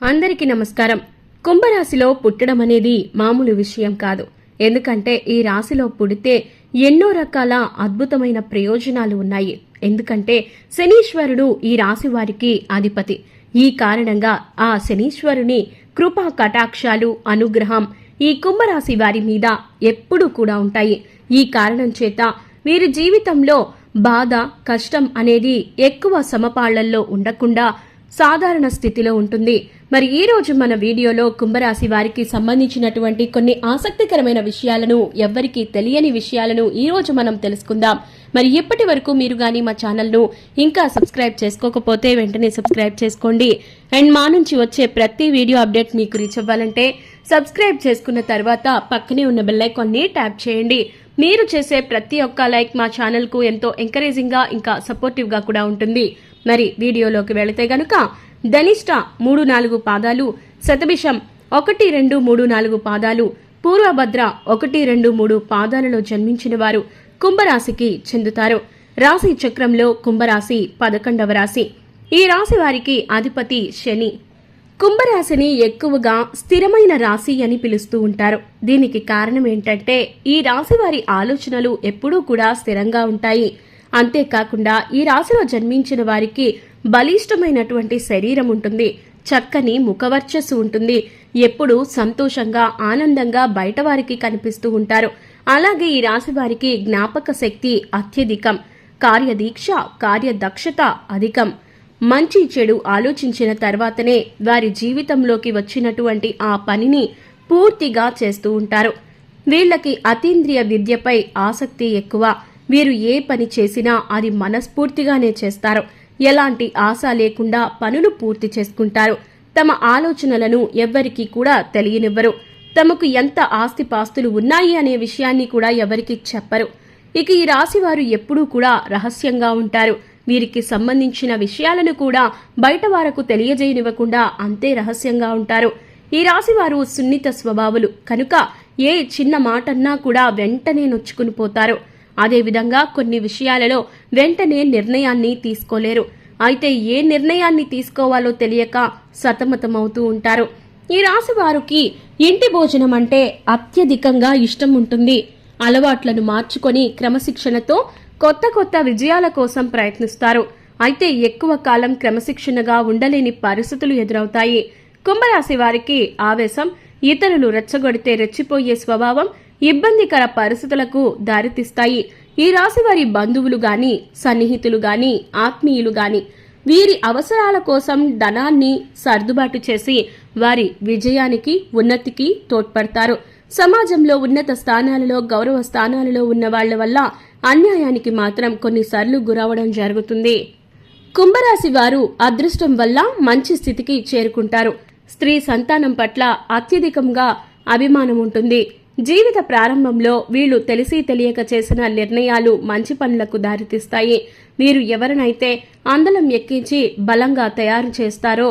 అందరికీ నమస్కారం. కుంభరాశిలో పుట్టడం అనేది మామూలు విషయం కాదు. ఎందుకంటే ఈ రాశిలో పుడితే ఎన్నో రకాల అద్భుతమైన ప్రయోజనాలు ఉన్నాయి. ఎందుకంటే శనీశ్వరుడు ఈ రాశి వారికి అధిపతి. ఈ కారణంగా ఆ శనీశ్వరుని కృపా కటాక్షాలు అనుగ్రహం ఈ కుంభరాశి వారి మీద ఎప్పుడూ కూడా ఉంటాయి. ఈ కారణం చేత వీరి జీవితంలో బాధ కష్టం అనేది ఎక్కువ సమపాళ్ళల్లో ఉండకుండా సాధారణ స్థితిలో ఉంటుంది. మరి ఈ రోజు మన వీడియోలో కుంభరాశి వారికి సంబంధించినటువంటి కొన్ని ఆసక్తికరమైన విషయాలను ఎవ్వరికీ తెలియని విషయాలను ఈ రోజు మనం తెలుసుకుందాం. మరి ఇప్పటి వరకు మీరు గాని మా ఛానల్ను ఇంకా సబ్స్క్రైబ్ చేసుకోకపోతే వెంటనే సబ్స్క్రైబ్ చేసుకోండి. అండ్ మా నుంచి వచ్చే ప్రతి వీడియో అప్డేట్ మీకు రీచ్ అవ్వాలంటే సబ్స్క్రైబ్ చేసుకున్న తర్వాత పక్కనే ఉన్న బెల్లైకాన్ని ట్యాప్ చేయండి. మీరు చేసే ప్రతి ఒక్క లైక్ మా ఛానల్కు ఎంతో ఎంకరేజింగ్గా ఇంకా సపోర్టివ్గా కూడా ఉంటుంది. మరి వీడియోలోకి వెళితే గనుక ధనిష్ట మూడు నాలుగు పాదాలు శతభిషం ఒకటి రెండు మూడు నాలుగు పాదాలు పూర్వభద్ర ఒకటి రెండు మూడు పాదాలలో జన్మించిన వారు కుంభరాశికి చెందుతారు. రాశి చక్రంలో కుంభరాశి పదకొండవ రాశి. ఈ రాశి వారికి అధిపతి శని. కుంభరాశిని ఎక్కువగా స్థిరమైన రాశి అని పిలుస్తూ ఉంటారు. దీనికి కారణం ఏంటంటే ఈ రాశి వారి ఆలోచనలు ఎప్పుడూ కూడా స్థిరంగా ఉంటాయి. అంతేకాకుండా ఈ రాశిలో జన్మించిన వారికి బలిష్టమైనటువంటి శరీరం ఉంటుంది. చక్కని ముఖవర్చస్సు ఉంటుంది. ఎప్పుడూ సంతోషంగా ఆనందంగా బయట వారికి కనిపిస్తూ ఉంటారు. అలాగే ఈ రాశి వారికి జ్ఞాపక శక్తి అత్యధికం. కార్యదీక్ష కార్యదక్షత అధికం. మంచి చెడు ఆలోచించిన తర్వాతనే వారి జీవితంలోకి వచ్చినటువంటి ఆ పనిని పూర్తిగా చేస్తూ ఉంటారు. వీళ్ళకి అతీంద్రియ విద్యపై ఆసక్తి ఎక్కువ. వీరు ఏ పని చేసినా అది మనస్ఫూర్తిగానే చేస్తారు. ఎలాంటి ఆశ లేకుండా పనులు పూర్తి చేసుకుంటారు. తమ ఆలోచనలను ఎవ్వరికీ కూడా తెలియనివ్వరు. తమకు ఎంత ఆస్తిపాస్తులు ఉన్నాయి అనే విషయాన్ని కూడా ఎవరికి చెప్పరు. ఇక ఈ రాశి వారు ఎప్పుడూ కూడా రహస్యంగా ఉంటారు. వీరికి సంబంధించిన విషయాలను కూడా బయట వారకు తెలియజేయనివ్వకుండా అంతే రహస్యంగా ఉంటారు. ఈ రాశి వారు సున్నిత స్వభావులు. కనుక ఏ చిన్న మాటన్నా కూడా వెంటనే నొచ్చుకుని పోతారు. అదేవిధంగా కొన్ని విషయాలలో వెంటనే నిర్ణయాన్ని తీసుకోలేరు. అయితే ఏ నిర్ణయాన్ని తీసుకోవాలో తెలియక సతమతమవుతూ ఉంటారు. ఈ రాశి వారికి ఇంటి భోజనం అంటే అత్యధికంగా ఇష్టం ఉంటుంది. అలవాట్లను మార్చుకొని క్రమశిక్షణతో కొత్త కొత్త విజయాల కోసం ప్రయత్నిస్తారు. అయితే ఎక్కువ కాలం క్రమశిక్షణగా ఉండలేని పరిస్థితులు ఎదురవుతాయి. కుంభరాశి వారికి ఆవేశం ఇతరులు రెచ్చగొడితే రెచ్చిపోయే స్వభావం ఇబ్బందికర పరిస్థితులకు దారితీస్తాయి. ఈ రాశి వారి బంధువులు గాని సన్నిహితులు గాని ఆత్మీయులు గాని వీరి అవసరాల కోసం ధనాన్ని సర్దుబాటు చేసి వారి విజయానికి ఉన్నతికి తోడ్పడతారు. సమాజంలో ఉన్నత స్థానాలలో గౌరవ స్థానాలలో ఉన్న వాళ్ళ వల్ల అన్యాయానికి మాత్రం కొన్నిసార్లు గురవడం జరుగుతుంది. కుంభరాశి వారు అదృష్టం వల్ల మంచి స్థితికి చేరుకుంటారు. స్త్రీ సంతానం పట్ల అత్యధికంగా అభిమానం ఉంటుంది. జీవిత ప్రారంభంలో వీళ్ళు తెలిసి తెలియక చేసిన నిర్ణయాలు మంచి పనులకు దారితీస్తాయి. వీరు ఎవరినైతే అందలం ఎక్కించి బలంగా తయారు చేస్తారో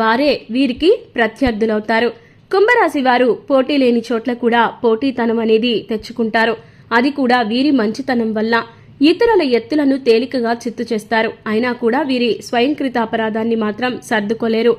వారే వీరికి ప్రత్యర్థులవుతారు. కుంభరాశి వారు పోటీ లేని చోట్ల కూడా పోటీతనం అనేది తెచ్చుకుంటారు. అది కూడా వీరి మంచితనం వల్ల. ఇతరుల ఎత్తులను తేలికగా చిత్తు చేస్తారు. అయినా కూడా వీరి స్వయంకృత అపరాధాన్ని మాత్రం సర్దుకోలేరు.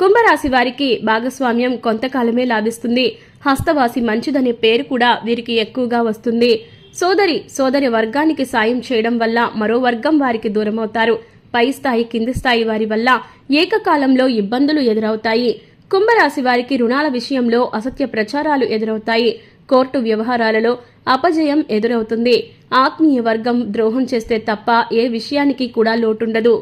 కుంభరాశి వారికి భాగస్వామ్యం కొంతకాలమే లాభిస్తుంది. హస్తవాసి మంచిదనే పేరు కూడా వీరికి ఎక్కువగా వస్తుంది. సోదరి సోదరి వర్గానికి సాయం చేయడం వల్ల మరో వర్గం వారికి దూరమవుతారు. పై స్థాయి కింది స్థాయి వారి వల్ల ఏకకాలంలో ఇబ్బందులు ఎదురవుతాయి. కుంభరాశి వారికి రుణాల విషయంలో అసత్య ప్రచారాలు ఎదురవుతాయి. కోర్టు వ్యవహారాలలో అపజయం ఎదురవుతుంది. ఆత్మీయ వర్గం ద్రోహం చేస్తే తప్ప ఏ విషయానికి కూడా లోటుండదు.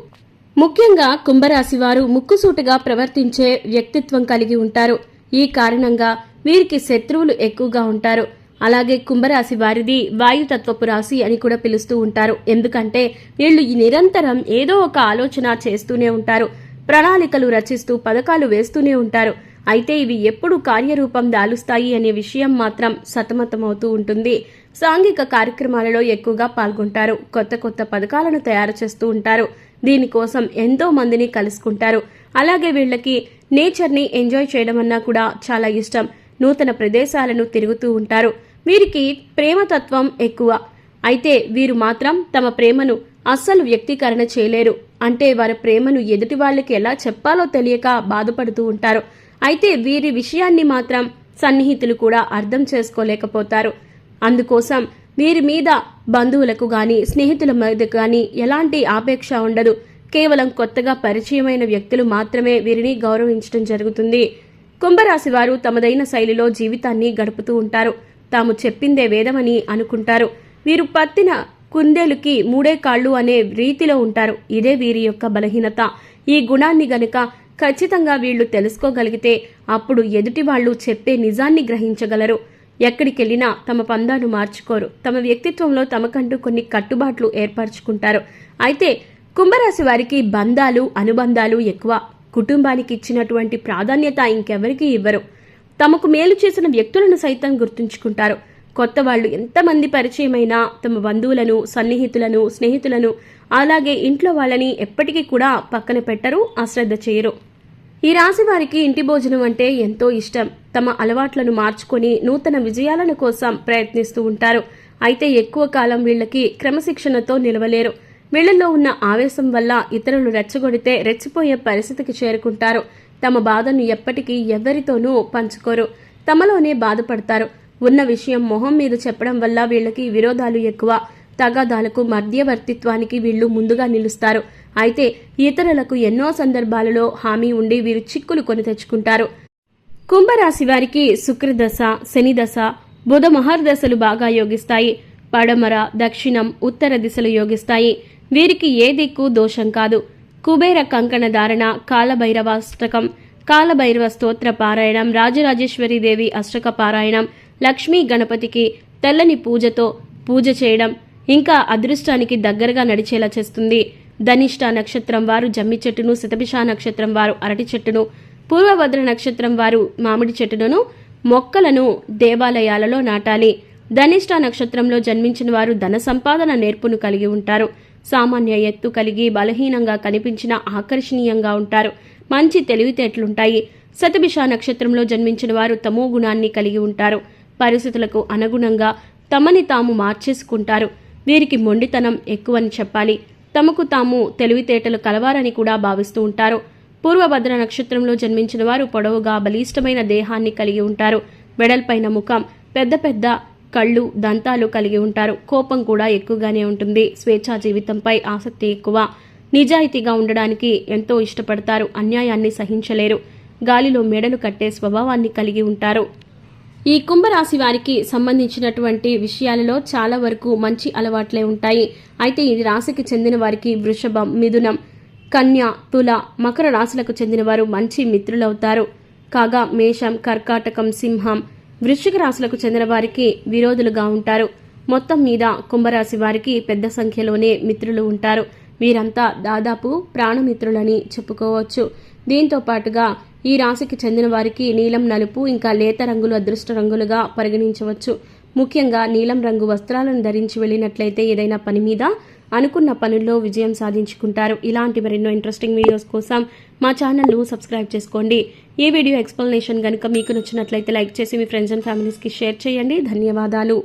ముఖ్యంగా కుంభరాశి వారు ముక్కుసూటిగా ప్రవర్తించే వ్యక్తిత్వం కలిగి ఉంటారు. ఈ కారణంగా వీరికి శత్రువులు ఎక్కువగా ఉంటారు. అలాగే కుంభరాశి వారిది వాయుతత్వపు రాశి అని కూడా పిలుస్తూ ఉంటారు. ఎందుకంటే వీళ్ళు నిరంతరం ఏదో ఒక ఆలోచన చేస్తూనే ఉంటారు. ప్రణాళికలు రచిస్తూ పథకాలు వేస్తూనే ఉంటారు. అయితే ఇవి ఎప్పుడు కార్యరూపం దాలుస్తాయి అనే విషయం మాత్రం సతమతమవుతూ ఉంటుంది. సాంఘిక కార్యక్రమాలలో ఎక్కువగా పాల్గొంటారు. కొత్త కొత్త పథకాలను తయారు చేస్తూ ఉంటారు. దీనికోసం ఎంతో మందిని కలుసుకుంటారు. అలాగే వీళ్ళకి నేచర్ని ఎంజాయ్ చేయడం అన్నా కూడా చాలా ఇష్టం. నూతన ప్రదేశాలను తిరుగుతూ ఉంటారు. వీరికి ప్రేమతత్వం ఎక్కువ. అయితే వీరు మాత్రం తమ ప్రేమను అస్సలు వ్యక్తీకరణ చేయలేరు. అంటే వారి ప్రేమను ఎదుటి వాళ్ళకి ఎలా చెప్పాలో తెలియక బాధపడుతూ ఉంటారు. అయితే వీరి విషయాన్ని మాత్రం సన్నిహితులు కూడా అర్థం చేసుకోలేకపోతారు. అందుకోసం వీరి మీద బంధువులకు గాని స్నేహితుల మీద గాని ఎలాంటి ఆపేక్ష ఉండదు. కేవలం కొత్తగా పరిచయమైన వ్యక్తులు మాత్రమే వీరిని గౌరవించడం జరుగుతుంది. కుంభరాశి వారు తమదైన శైలిలో జీవితాన్ని గడుపుతూ ఉంటారు. తాము చెప్పిందే వేదమని అనుకుంటారు. వీరు పత్తిన కుందేలుకి మూడే కాళ్ళు అనే రీతిలో ఉంటారు. ఇదే వీరి యొక్క బలహీనత. ఈ గుణాన్ని గనుక ఖచ్చితంగా వీళ్ళు తెలుసుకోగలిగితే అప్పుడు ఎదుటి వాళ్ళు చెప్పే నిజాన్ని గ్రహించగలరు. ఎక్కడికెళ్ళినా తమ పందాను మార్చుకోరు. తమ వ్యక్తిత్వంలో తమకంటూ కొన్ని కట్టుబాట్లు ఏర్పరచుకుంటారు. అయితే కుంభరాశి వారికి బంధాలు అనుబంధాలు ఎక్కువ. కుటుంబానికి ఇచ్చినటువంటి ప్రాధాన్యత ఇంకెవరికీ ఇవ్వరు. తమకు మేలు చేసిన వ్యక్తులను సైతం గుర్తుంచుకుంటారు. కొత్త వాళ్ళు ఎంతమంది పరిచయమైనా తమ బంధువులను సన్నిహితులను స్నేహితులను అలాగే ఇంట్లో వాళ్ళని ఎప్పటికీ కూడా పక్కన పెట్టరు అశ్రద్ధ చేయరు. ఈ రాశి వారికి ఇంటి భోజనం అంటే ఎంతో ఇష్టం. తమ అలవాట్లను మార్చుకొని నూతన విజయాలను కోసం ప్రయత్నిస్తూ ఉంటారు. అయితే ఎక్కువ కాలం వీళ్ళకి క్రమశిక్షణతో నిలవలేరు. వీళ్ళల్లో ఉన్న ఆవేశం వల్ల ఇతరులు రెచ్చగొడితే రెచ్చిపోయే పరిస్థితికి చేరుకుంటారు. తమ బాధను ఎప్పటికీ ఎవరితోనూ పంచుకోరు. తమలోనే బాధపడతారు. ఉన్న విషయం మొహం మీద చెప్పడం వల్ల వీళ్ళకి విరోధాలు ఎక్కువ. తగాదాలకు మధ్యవర్తిత్వానికి వీళ్ళు ముందుగా నిలుస్తారు. అయితే ఇతరులకు ఎన్నో సందర్భాలలో హామీ ఉండి వీరు చిక్కులు కొని తెచ్చుకుంటారు. కుంభరాశి వారికి శుక్రదశ శనిదశ బుధ మహర్దశలు బాగా యోగిస్తాయి. పడమర దక్షిణం ఉత్తర దిశలు యోగిస్తాయి. వీరికి ఏ దిక్కు దోషం కాదు. కుబేర కంకణ ధారణ కాలభైరవాష్టకం కాలభైరవ స్తోత్ర పారాయణం రాజరాజేశ్వరి దేవి అష్టక పారాయణం లక్ష్మీ గణపతికి తెల్లని పూజతో పూజ చేయడం ఇంకా అదృష్టానికి దగ్గరగా నడిచేలా చేస్తుంది. ధనిష్ట నక్షత్రం వారు జమ్మి చెట్టును శతభిష నక్షత్రం వారు అరటి చెట్టును పూర్వభద్ర నక్షత్రం వారు మామిడి చెట్టును మొక్కలను దేవాలయాలలో నాటాలి. ధనిష్ట నక్షత్రంలో జన్మించిన వారు ధన సంపాదన నేర్పును కలిగి ఉంటారు. సామాన్య ఎత్తు కలిగి బలహీనంగా కనిపించిన ఆకర్షణీయంగా ఉంటారు. మంచి తెలివితేటలుంటాయి. శతభిష నక్షత్రంలో జన్మించిన వారు తమో గుణాన్ని కలిగి ఉంటారు. పరిస్థితులకు అనుగుణంగా తమని తాము మార్చేసుకుంటారు. వీరికి మొండితనం ఎక్కువని చెప్పాలి. తమకు తాము తెలివితేటలు కలవారని కూడా భావిస్తూ ఉంటారు. పూర్వభద్ర నక్షత్రంలో జన్మించిన వారు పొడవుగా బలిష్టమైన దేహాన్ని కలిగి ఉంటారు. వెడల్పైన ముఖం పెద్ద పెద్ద కళ్ళు దంతాలు కలిగి ఉంటారు. కోపం కూడా ఎక్కువగానే ఉంటుంది. స్వేచ్ఛా జీవితంపై ఆసక్తి ఎక్కువ. నిజాయితీగా ఉండడానికి ఎంతో ఇష్టపడతారు. అన్యాయాన్ని సహించలేరు. గాలిలో మెడలు కట్టే స్వభావాన్ని కలిగి ఉంటారు. ఈ కుంభరాశి వారికి సంబంధించినటువంటి విషయాలలో చాలా వరకు మంచి అలవాట్లే ఉంటాయి. అయితే ఈ రాశికి చెందిన వారికి వృషభం మిథునం కన్య తుల మకర రాశులకు చెందిన వారు మంచి మిత్రులవుతారు. కాగా మేషం కర్కాటకం సింహం వృశ్చిక రాశులకు చెందిన వారికి విరోధులుగా ఉంటారు. మొత్తం మీద కుంభరాశి వారికి పెద్ద సంఖ్యలోనే మిత్రులు ఉంటారు. వీరంతా దాదాపు ప్రాణమిత్రులని చెప్పుకోవచ్చు. దీంతో పాటుగా ఈ రాశికి చెందిన వారికి నీలం నలుపు ఇంకా లేత రంగులు అదృష్ట రంగులుగా పరిగణించవచ్చు. ముఖ్యంగా నీలం రంగు వస్త్రాలను ధరించి వెళ్ళినట్లయితే ఏదైనా పని మీద అనుకున్న పనుల్లో విజయం సాధించుకుంటారు. ఇలాంటి మరెన్నో ఇంట్రెస్టింగ్ వీడియోస్ కోసం మా ఛానల్ను సబ్స్క్రైబ్ చేసుకోండి. ఈ వీడియో ఎక్స్ప్లెనేషన్ కనుక మీకు నచ్చినట్లయితే లైక్ చేసి మీ ఫ్రెండ్స్ అండ్ ఫ్యామిలీస్కి షేర్ చేయండి. ధన్యవాదాలు.